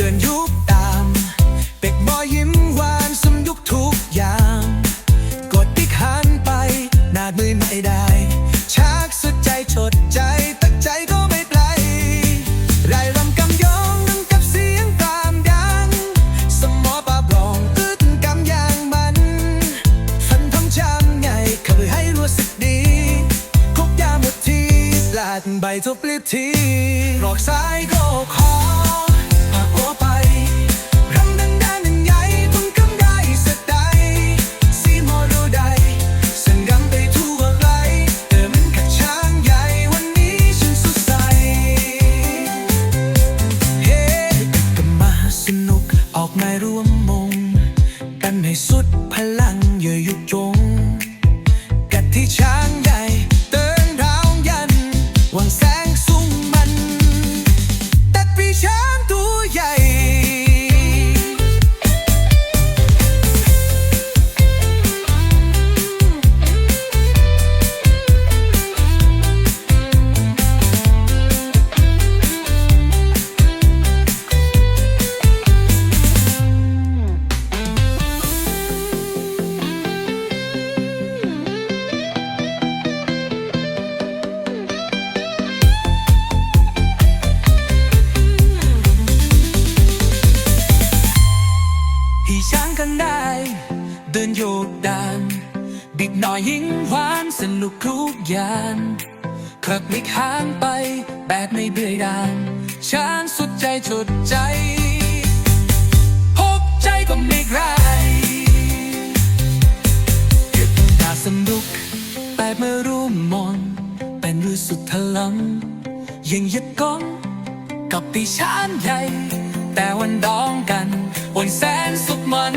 เดินยุบตาม เป็กบอยยิ้มหวานสมยุกทุกอย่าง กดติ๊กหันไปนาดมือไม่ได้ชักสุดใจชดใจตัดใจก็ไม่ไกลไรรำกำยองนึงกับเสียงตามยัง สมอปลาบลองตื้นกำยางมันฟันทองจำไงเคยให้รู้สึกดีคุกยาหมดทีลาดใบทุบลิบทีหลอกซ้ายก็ สุดพลังอย่าหยุดจง กัดที่ช้างใหญ่เตินราวยันหวังแสงสุ่มมันตัดปีช้างตัวใหญ่ นได้ เดินโยกดานบิดหน่อยยิ่งหวานสนุกทุกยางคลับลิกหางไปแบบไม่เบื่อดานช้างสุดใจชุดใจ พบใจก็ไม่ไกลเก็บน่าสนุกแบบเมื่อรู้มนเป็นรู้สุดพลังยังยึดก้องกับดิฉันใหญ่ แต่วันดองกันวันแสนสุขมัน